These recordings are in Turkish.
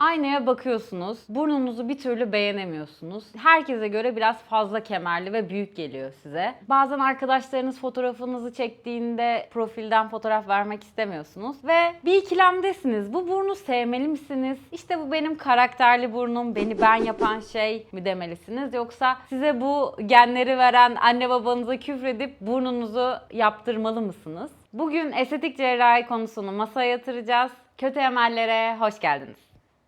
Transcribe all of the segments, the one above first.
Aynaya bakıyorsunuz, burnunuzu bir türlü beğenemiyorsunuz. Herkese göre biraz fazla kemerli ve büyük geliyor size. Bazen arkadaşlarınız fotoğrafınızı çektiğinde profilden fotoğraf vermek istemiyorsunuz ve bir ikilemdesiniz. Bu burnu sevmeli misiniz? İşte bu benim karakterli burnum, beni ben yapan şey mi demelisiniz? Yoksa size bu genleri veren anne babanıza küfredip burnunuzu yaptırmalı mısınız? Bugün estetik cerrahi konusunu masaya yatıracağız. Kötü emellere hoş geldiniz.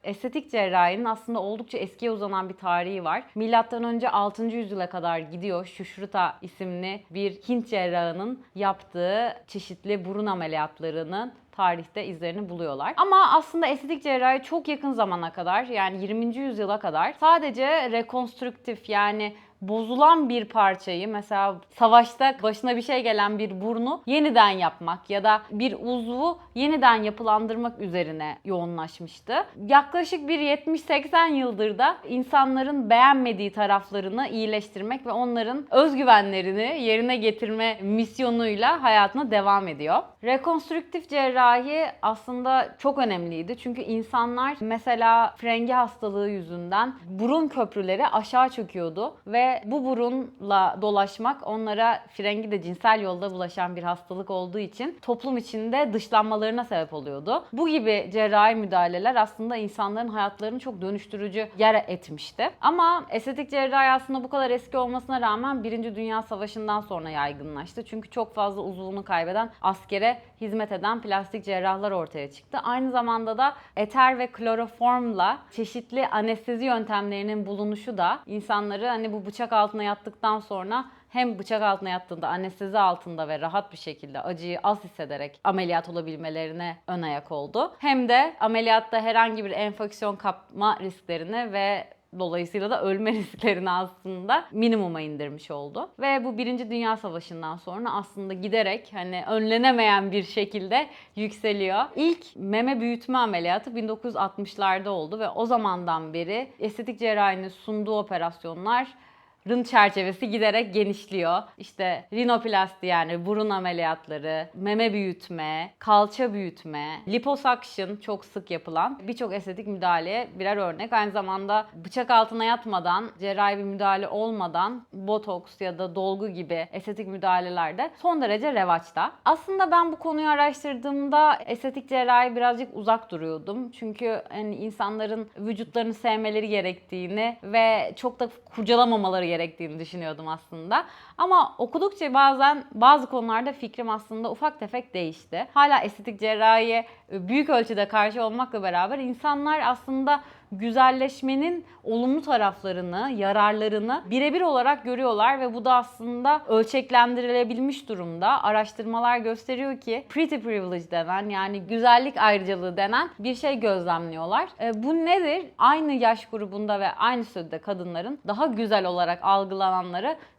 Estetik cerrahinin aslında oldukça eskiye uzanan bir tarihi var. Milattan önce 6. yüzyıla kadar gidiyor. Şuşruta isimli bir Hint cerrahının yaptığı çeşitli burun ameliyatlarının tarihte izlerini buluyorlar. Ama aslında estetik cerrahi çok yakın zamana kadar yani 20. yüzyıla kadar sadece rekonstrüktif yani bozulan bir parçayı mesela savaşta başına bir şey gelen bir burnu yeniden yapmak ya da bir uzvu yeniden yapılandırmak üzerine yoğunlaşmıştı. Yaklaşık bir 70-80 yıldır da insanların beğenmediği taraflarını iyileştirmek ve onların özgüvenlerini yerine getirme misyonuyla hayatına devam ediyor. Rekonstrüktif cerrahi aslında çok önemliydi. Çünkü insanlar mesela frengi hastalığı yüzünden burun köprüleri aşağı çöküyordu ve bu burunla dolaşmak onlara frengi de cinsel yolda bulaşan bir hastalık olduğu için toplum içinde dışlanmalarına sebep oluyordu. Bu gibi cerrahi müdahaleler aslında insanların hayatlarını çok dönüştürücü yer etmişti. Ama estetik cerrahi aslında bu kadar eski olmasına rağmen Birinci Dünya Savaşı'ndan sonra yaygınlaştı. Çünkü çok fazla uzvunu kaybeden askere hizmet eden plastik cerrahlar ortaya çıktı. Aynı zamanda da eter ve kloroformla çeşitli anestezi yöntemlerinin bulunuşu da insanları hani bu bıçak altına yattıktan sonra hem bıçak altına yattığında anestezi altında ve rahat bir şekilde acıyı az hissederek ameliyat olabilmelerine ön ayak oldu. Hem de ameliyatta herhangi bir enfeksiyon kapma risklerini ve Dolayısıyla da ölme risklerini aslında minimuma indirmiş oldu. Ve bu Birinci Dünya Savaşı'ndan sonra aslında giderek hani önlenemeyen bir şekilde yükseliyor. İlk meme büyütme ameliyatı 1960'larda oldu ve o zamandan beri estetik cerrahinin sunduğu operasyonlar Rın çerçevesi giderek genişliyor. İşte rinoplasti yani burun ameliyatları, meme büyütme, kalça büyütme, liposuction çok sık yapılan birçok estetik müdahaleye birer örnek. Aynı zamanda bıçak altına yatmadan, cerrahi bir müdahale olmadan botoks ya da dolgu gibi estetik müdahaleler de son derece revaçta. Aslında ben bu konuyu araştırdığımda estetik cerrahi birazcık uzak duruyordum. Çünkü hani insanların vücutlarını sevmeleri gerektiğini ve çok da kurcalamamaları gerektiğini düşünüyordum aslında. Ama okudukça bazen bazı konularda fikrim aslında ufak tefek değişti. Hala estetik cerrahiye büyük ölçüde karşı olmakla beraber insanlar aslında güzelleşmenin olumlu taraflarını, yararlarını birebir olarak görüyorlar ve bu da aslında ölçeklendirilebilmiş durumda. Araştırmalar gösteriyor ki pretty privilege denen yani güzellik ayrıcalığı denen bir şey gözlemliyorlar. E, bu nedir? Aynı yaş grubunda ve aynı sürede kadınların daha güzel olarak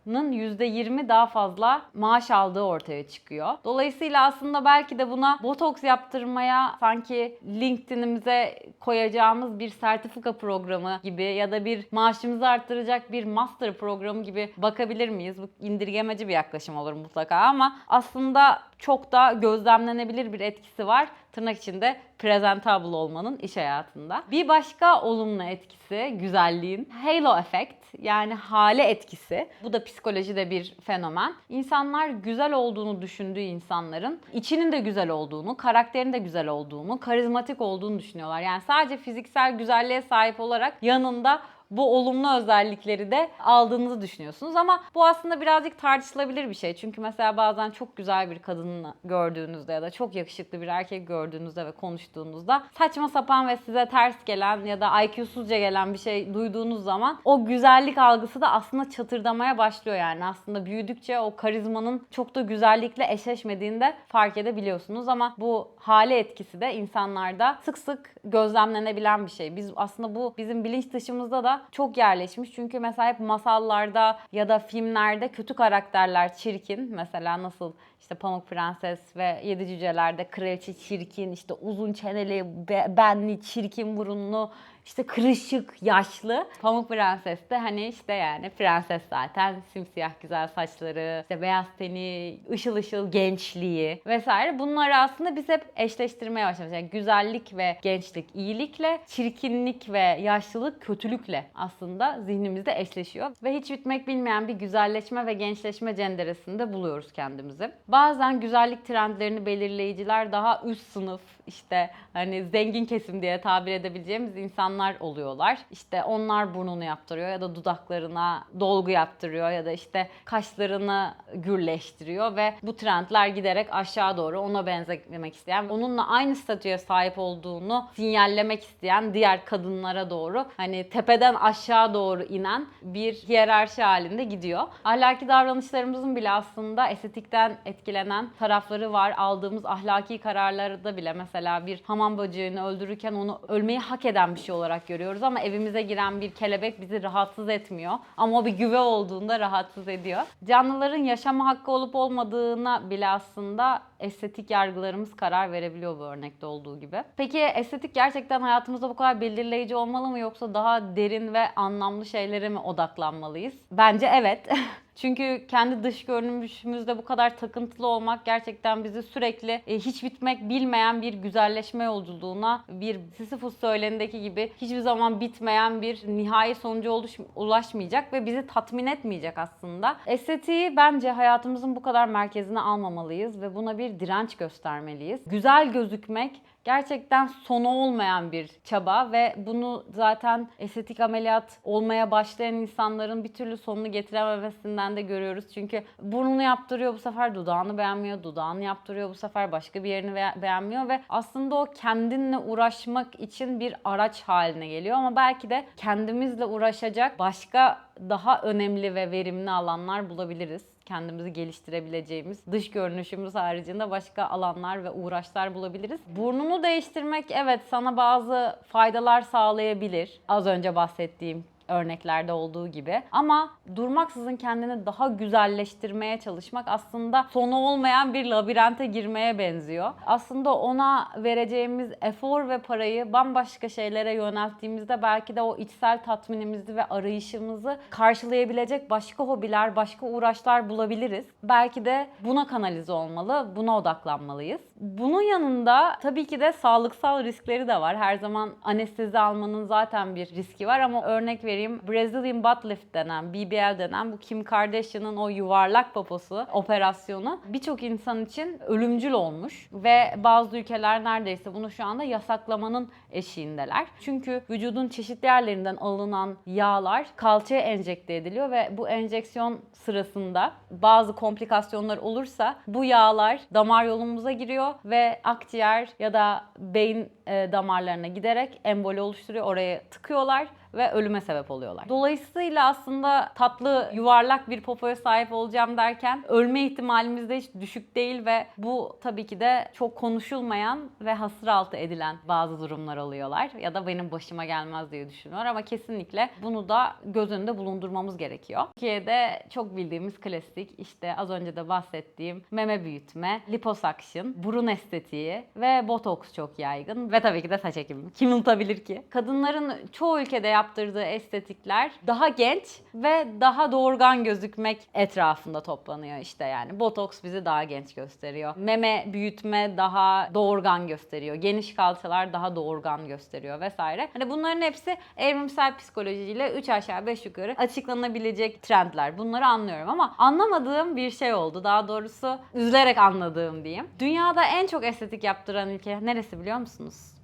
algılananlarının %20 daha fazla maaş aldığı ortaya çıkıyor. Dolayısıyla aslında belki de buna botoks yaptırmaya sanki LinkedIn'imize koyacağımız bir sertifika programı gibi ya da bir maaşımızı arttıracak bir master programı gibi bakabilir miyiz? Bu indirgemeci bir yaklaşım olur mutlaka ama aslında çok da gözlemlenebilir bir etkisi var tırnak içinde presentable olmanın iş hayatında. Bir başka olumlu etkisi güzelliğin halo effect yani hale etkisi. Bu da psikolojide bir fenomen. İnsanlar güzel olduğunu düşündüğü insanların içinin de güzel olduğunu, karakterinin de güzel olduğunu, karizmatik olduğunu düşünüyorlar. Yani sadece fiziksel güzelliğe sahip olarak yanında bu olumlu özellikleri de aldığınızı düşünüyorsunuz ama bu aslında birazcık tartışılabilir bir şey. Çünkü mesela bazen çok güzel bir kadını gördüğünüzde ya da çok yakışıklı bir erkek gördüğünüzde ve konuştuğunuzda saçma sapan ve size ters gelen ya da IQ'suzca gelen bir şey duyduğunuz zaman o güzellik algısı da aslında çatırdamaya başlıyor yani. Aslında büyüdükçe o karizmanın çok da güzellikle eşleşmediğini de fark edebiliyorsunuz ama bu hale etkisi de insanlarda sık sık gözlemlenebilen bir şey. Biz aslında bu bizim bilinç dışımızda da çok yerleşmiş. Çünkü mesela hep masallarda ya da filmlerde kötü karakterler çirkin. Mesela nasıl işte Pamuk Prenses ve Yedi Cüceler'de kraliçe çirkin, işte uzun çeneli, be- benli, çirkin burunlu, işte kırışık, yaşlı. Pamuk Prenses de hani işte yani prenses zaten simsiyah güzel saçları, işte beyaz teni, ışıl ışıl gençliği vesaire. Bunları aslında biz hep eşleştirmeye başlamışız. Yani güzellik ve gençlik iyilikle, çirkinlik ve yaşlılık kötülükle aslında zihnimizde eşleşiyor. Ve hiç bitmek bilmeyen bir güzelleşme ve gençleşme cenderesinde buluyoruz kendimizi. Bazen güzellik trendlerini belirleyiciler daha üst sınıf işte hani zengin kesim diye tabir edebileceğimiz insanlar oluyorlar. İşte onlar burnunu yaptırıyor ya da dudaklarına dolgu yaptırıyor ya da işte kaşlarını gürleştiriyor ve bu trendler giderek aşağı doğru ona benzemek isteyen, onunla aynı statüye sahip olduğunu sinyallemek isteyen diğer kadınlara doğru hani tepeden aşağı doğru inen bir hiyerarşi halinde gidiyor. Ahlaki davranışlarımızın bile aslında estetikten etkilenen tarafları var. Aldığımız ahlaki kararlarda bile mesela bir hamam böceğini öldürürken onu ölmeyi hak eden bir şey olarak görüyoruz ama evimize giren bir kelebek bizi rahatsız etmiyor. Ama o bir güve olduğunda rahatsız ediyor. Canlıların yaşama hakkı olup olmadığına bile aslında estetik yargılarımız karar verebiliyor bu örnekte olduğu gibi. Peki estetik gerçekten hayatımızda bu kadar belirleyici olmalı mı yoksa daha derin ve anlamlı şeylere mi odaklanmalıyız? Bence evet. Çünkü kendi dış görünüşümüzde bu kadar takıntılı olmak gerçekten bizi sürekli e, hiç bitmek bilmeyen bir güzelleşme yolculuğuna, bir Sisyphus söylenindeki gibi hiçbir zaman bitmeyen bir nihai sonuca ulaşmayacak ve bizi tatmin etmeyecek aslında. Estetiği bence hayatımızın bu kadar merkezine almamalıyız ve buna bir direnç göstermeliyiz. Güzel gözükmek gerçekten sonu olmayan bir çaba ve bunu zaten estetik ameliyat olmaya başlayan insanların bir türlü sonunu getirememesinden de görüyoruz. Çünkü burnunu yaptırıyor bu sefer dudağını beğenmiyor, dudağını yaptırıyor bu sefer başka bir yerini be- beğenmiyor ve aslında o kendinle uğraşmak için bir araç haline geliyor ama belki de kendimizle uğraşacak başka daha önemli ve verimli alanlar bulabiliriz kendimizi geliştirebileceğimiz, dış görünüşümüz haricinde başka alanlar ve uğraşlar bulabiliriz. Burnunu değiştirmek evet sana bazı faydalar sağlayabilir. Az önce bahsettiğim örneklerde olduğu gibi. Ama durmaksızın kendini daha güzelleştirmeye çalışmak aslında sonu olmayan bir labirente girmeye benziyor. Aslında ona vereceğimiz efor ve parayı bambaşka şeylere yönelttiğimizde belki de o içsel tatminimizi ve arayışımızı karşılayabilecek başka hobiler, başka uğraşlar bulabiliriz. Belki de buna kanalize olmalı, buna odaklanmalıyız. Bunun yanında tabii ki de sağlıksal riskleri de var. Her zaman anestezi almanın zaten bir riski var ama örnek vereyim. Brazilian butt lift denen, BBL denen bu Kim Kardashian'ın o yuvarlak poposu operasyonu birçok insan için ölümcül olmuş ve bazı ülkeler neredeyse bunu şu anda yasaklamanın eşiğindeler. Çünkü vücudun çeşitli yerlerinden alınan yağlar kalçaya enjekte ediliyor ve bu enjeksiyon sırasında bazı komplikasyonlar olursa bu yağlar damar yolumuza giriyor ve akciğer ya da beyin e, damarlarına giderek emboli oluşturuyor. Oraya tıkıyorlar ve ölüme sebep oluyorlar. Dolayısıyla aslında tatlı yuvarlak bir popoya sahip olacağım derken ölme ihtimalimiz de hiç düşük değil ve bu tabii ki de çok konuşulmayan ve hasır altı edilen bazı durumlar oluyorlar ya da benim başıma gelmez diye düşünüyor ama kesinlikle bunu da göz önünde bulundurmamız gerekiyor. Türkiye'de çok bildiğimiz klasik işte az önce de bahsettiğim meme büyütme, liposuction, burun estetiği ve botoks çok yaygın ve tabii ki de saç ekimi. Kim unutabilir ki? Kadınların çoğu ülkede yaptırdığı estetikler daha genç ve daha doğurgan gözükmek etrafında toplanıyor işte yani. Botoks bizi daha genç gösteriyor. Meme büyütme daha doğurgan gösteriyor. Geniş kalçalar daha doğurgan gösteriyor vesaire. Hani bunların hepsi evrimsel psikolojiyle 3 aşağı 5 yukarı açıklanabilecek trendler. Bunları anlıyorum ama anlamadığım bir şey oldu. Daha doğrusu üzülerek anladığım diyeyim. Dünyada en çok estetik yaptıran ülke neresi biliyor musunuz?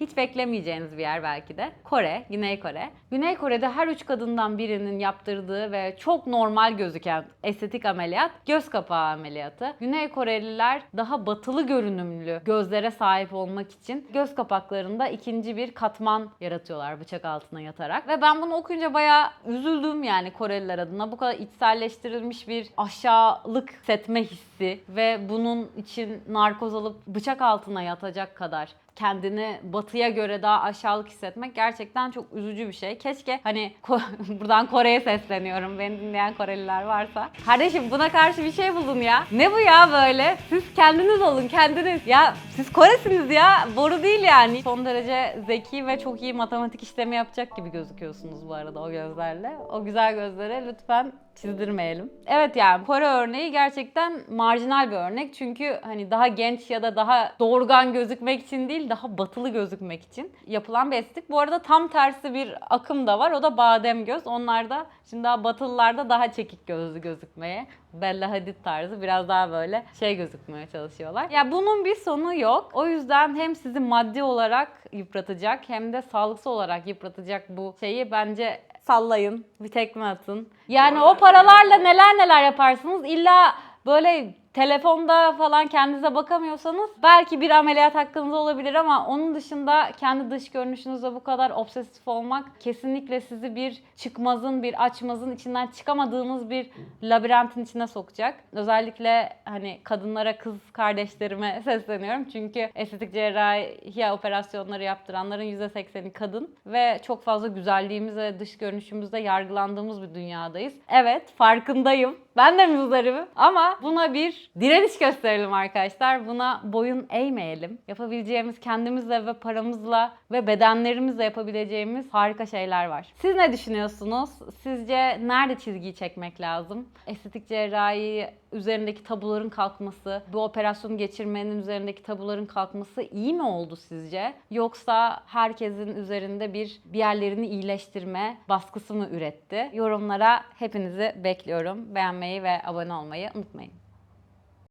Hiç beklemeyeceğiniz bir yer belki de. Kore, Güney Kore. Güney Kore'de her üç kadından birinin yaptırdığı ve çok normal gözüken estetik ameliyat göz kapağı ameliyatı. Güney Koreliler daha batılı görünümlü gözlere sahip olmak için göz kapaklarında ikinci bir katman yaratıyorlar bıçak altına yatarak. Ve ben bunu okuyunca bayağı üzüldüm yani Koreliler adına. Bu kadar içselleştirilmiş bir aşağılık setme hissi ve bunun için narkoz alıp bıçak altına yatacak kadar kendini batıya göre daha aşağılık hissetmek gerçekten çok üzücü bir şey. Keşke hani Ko- buradan Kore'ye sesleniyorum. Beni dinleyen Koreliler varsa. Kardeşim buna karşı bir şey bulun ya. Ne bu ya böyle? Siz kendiniz olun kendiniz. Ya siz Kore'siniz ya. Boru değil yani. Son derece zeki ve çok iyi matematik işlemi yapacak gibi gözüküyorsunuz bu arada o gözlerle. O güzel gözlere lütfen çizdirmeyelim. Evet yani Kore örneği gerçekten marjinal bir örnek. Çünkü hani daha genç ya da daha doğurgan gözükmek için değil, daha batılı gözükmek için yapılan bir estetik. Bu arada tam tersi bir akım da var. O da badem göz. Onlar da şimdi daha batılılarda daha çekik gözlü gözükmeye, Bella Hadid tarzı biraz daha böyle şey gözükmeye çalışıyorlar. Ya bunun bir sonu yok. O yüzden hem sizi maddi olarak yıpratacak hem de sağlıksal olarak yıpratacak bu şeyi bence sallayın, bir tekme atın. Yani o paralarla neler neler yaparsınız. İlla böyle telefonda falan kendinize bakamıyorsanız belki bir ameliyat hakkınız olabilir ama onun dışında kendi dış görünüşünüzle bu kadar obsesif olmak kesinlikle sizi bir çıkmazın, bir açmazın içinden çıkamadığınız bir labirentin içine sokacak. Özellikle hani kadınlara, kız kardeşlerime sesleniyorum. Çünkü estetik cerrahi operasyonları yaptıranların %80'i kadın ve çok fazla güzelliğimiz dış görünüşümüzde yargılandığımız bir dünyadayız. Evet, farkındayım. Ben de müzdaribim ama buna bir direniş gösterelim arkadaşlar. Buna boyun eğmeyelim. Yapabileceğimiz kendimizle ve paramızla ve bedenlerimizle yapabileceğimiz harika şeyler var. Siz ne düşünüyorsunuz? Sizce nerede çizgiyi çekmek lazım? Estetik cerrahi üzerindeki tabuların kalkması, bu operasyonu geçirmenin üzerindeki tabuların kalkması iyi mi oldu sizce? Yoksa herkesin üzerinde bir bir yerlerini iyileştirme baskısı mı üretti? Yorumlara hepinizi bekliyorum. Beğenmeyi ve abone olmayı unutmayın.